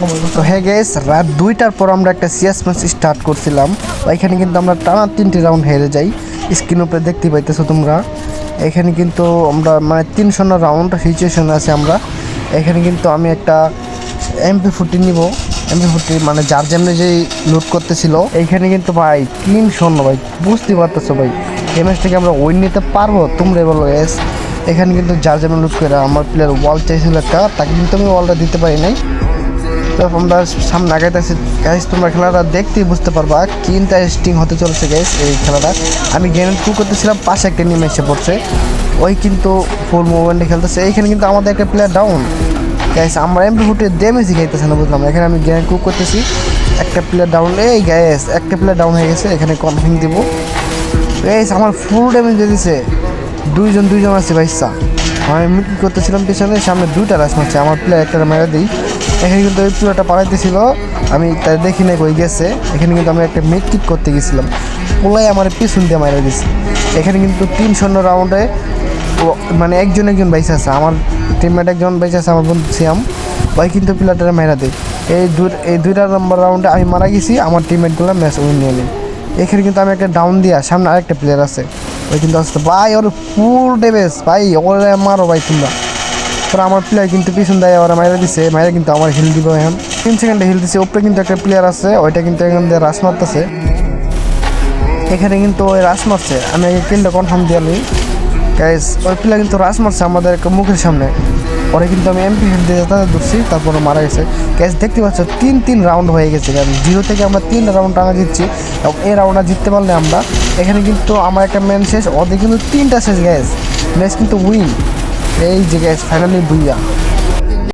তো হ্যাঁ গেস রাত দুইটার পর আমরা একটা সিএস ম্যাচ স্টার্ট করছিলাম। এখানে কিন্তু আমরা টানা তিনটি রাউন্ড হেরে যাই। স্ক্রিন উপরে দেখতে পাইতেছো তোমরা। এখানে কিন্তু আমরা মানে তিন শূন্য রাউন্ড সিচুয়েশন আছে আমরা। এখানে কিন্তু আমি একটা এমপি ফুটি নিব। এমপি ফুটি মানে যার যেমনি যেই লুট করতেছিল। এইখানে কিন্তু ভাই তিন শূন্য, ভাই। বুঝতে পারতেছো ভাই। এই ম্যাচটাকে আমরা উইন নিতে পারব? তোমরা বলো এস এখানে কিন্তু যার যেমন লুট করে, আমার প্লেয়ার ওয়াল চাইছিল একটা, তাকে কিন্তু আমি ওয়ালটা দিতে পারি নাই। তো আমরা সামনে আগাইতেছি। গাইস তোমরা খেলাটা দেখতেই বুঝতে পারবা কি ইন্টারেস্টিং হতে চলেছে গাইস এই খেলাটা। আমি গেম টু করতেছিলাম, পাশে একটা নিয়ে এসে পড়ছে। ওই কিন্তু ফুল মুভমেন্টে খেলতেছে। এইখানে কিন্তু আমাদের একটা প্লেয়ার ডাউন গাইস আমরা এমপি ফুটে ড্যামেজই খাইতেছে না, বুঝলাম এখানে আমি গেম কুক করতেছি, একটা প্লেয়ার ডাউন এই গ্যাস একটা প্লেয়ার ডাউন হয়ে গেছে, এখানে কনফিং দিব। গাইস আমার ফুল ড্যামেজ দিয়ে দিছে। দুইজন দুইজন আছে, ভাইসা। আমি মিটিং করতেছিলাম পিছনে, সামনে দুইটা রাস মারছে। আমার প্লেয়ার একটা মেরে দিই। এখানে কিন্তু ওই প্লেয়ারটা পালাইতেছিল আমি তাই দেখি নাই কই গেছে। এখানে কিন্তু আমি একটা মিট কিট করতে গেছিলাম। ওলাই আমার পিছন দিয়ে মারা দিছে। এখানে কিন্তু তিন শূন্য রাউন্ডে মানে একজন একজন বাইসে আছে। আমার টিমমেট একজন বাইসে আছে, আমার বন্ধু সিয়াম। ওই কিন্তু প্লেয়ারটা মেরা দেয়। এই দুই, এই দুইটা নম্বর রাউন্ডে আমি মারা গেছি, আমার টিমমেটগুলো ম্যাচ উইন নিয়ে নিই এখানে কিন্তু আমি একটা ডাউন দিয়া, সামনে আরেকটা প্লেয়ার আছে। ওই কিন্তু আসতে ভাই, ওর ফুল ডেবেস ভাই, ওরে মারো ভাই তোমরা। পরে আমার প্লেয়ার কিন্তু পিছন দেয় ওরা মাইরা দিছে, মাইরা কিন্তু আমার হিল দিব এখন। তিন সেকেন্ডে হিল দিছে উপরে কিন্তু একটা প্লেয়ার আছে, ওইটা কিন্তু এখান দিয়ে রাশ মারতেছে। এখানে কিন্তু ওই রাশ মারছে, আমি কিলটা কনফার্ম দিয়ে নিই। গাইস ওই প্লেয়ার কিন্তু রাশ মারছে আমাদের মুখের সামনে। পরে কিন্তু আমি এমপি হিল দিয়ে তাদের ধরছি, তারপরে মারা গেছে। গ্যাস দেখতে পাচ্ছ, তিন তিন রাউন্ড হয়ে গেছে কারণ জিরো থেকে আমরা তিন রাউন্ড টানা জিতছি, এবং এই রাউন্ডটা জিততে পারলে আমরা, এখানে কিন্তু আমার একটা ম্যান শেষ, ওদের কিন্তু তিনটা শেষ গ্যাস ম্যাচ কিন্তু উইন এই যে ফাইনালি বুইয়া।